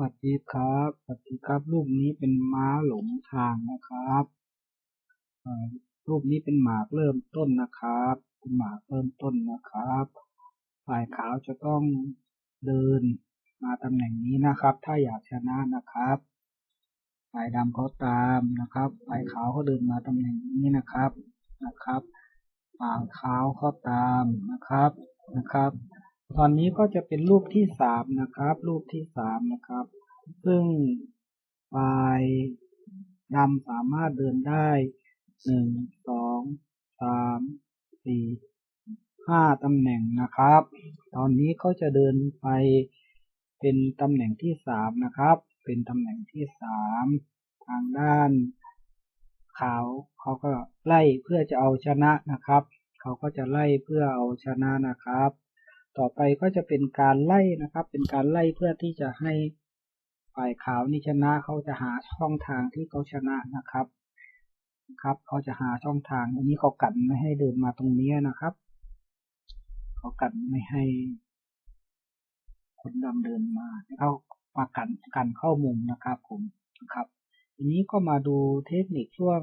วัสดีครับสวัสดีครับรูปนี้เป็นม้าหลงทางนะครับรูปนี้เป็นหมากเริ่มต้นนะครับเป็นหมากเริ่มต้นนะครับ ฝ่ายขาวจะต้องเดินมาตำแหน่งนี้นะครับ ถ้าอยากชนะนะครับ ฝ่ายดำเขาตามนะครับ ฝ่ายขาวเขาเดินมาตำแหน่งนี้นะครับนะครับ ฝ่ายขาวเขาตามนะครับนะครับ ตอนนี้ก็จะเป็นรูปที่สามนะครับ รูปที่สามนะครับ ซึ่งฝ่ายดำสามารถเดินได้หนึ่งสองสามสี่ห้าตำแหน่งนะครับ ตอนนี้เขาจะเดินไปเป็นตำแหน่งที่สามนะครับ เป็นตำแหน่งที่สามทางด้านขาวเขาก็ไล่เพื่อจะเอาชนะนะครับ เขาก็จะไล่เพื่อเอาชนะนะครับ ต่อไปก็จะเป็นการไล่นะครับ เป็นการไล่เพื่อที่จะให้ฝ่ายขาวนี่ชนะเขาจะหาช่องทางที่เขาชนะนะครับครับเขาจะหาช่องทางอันนี้เขากันไม่ให้เดินมาตรงนี้นะครับเขากันไม่ให้ คนดำเดินมาเขามากันกันเข้ามุมนะครับผมนะครับทีนี้ก็มาดูเทคนิคช่วง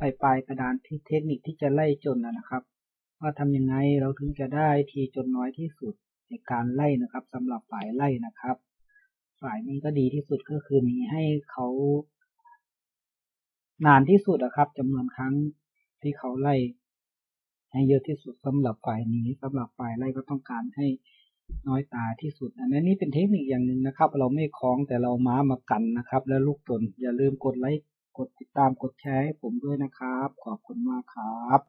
ปลายปลายกระดานที่เทคนิคที่จะไล่จนนะครับ ว่าทำยังไงเราถึงจะได้ทีจนน้อยที่สุดในการไล่นะครับสำหรับฝ่ายไล่นะครับ ฝ่ายนี้ก็ดีที่สุดก็คือมีให้เขานานที่สุดนะครับจำนวนครั้งที่เขาไล่ ให้เยอะที่สุดสำหรับฝ่ายนี้สำหรับฝ่ายไล่ก็ต้องการให้น้อยตาที่สุดอันนี้เป็นเทคนิคอย่างหนึ่งนะครับ เราไม่คล้องแต่เราม้ามากันนะครับ แล้วลูกตนอย่าลืมกดไลค์กดติดตามกดแชร์ให้ผมด้วยนะครับ ขอบคุณมากครับ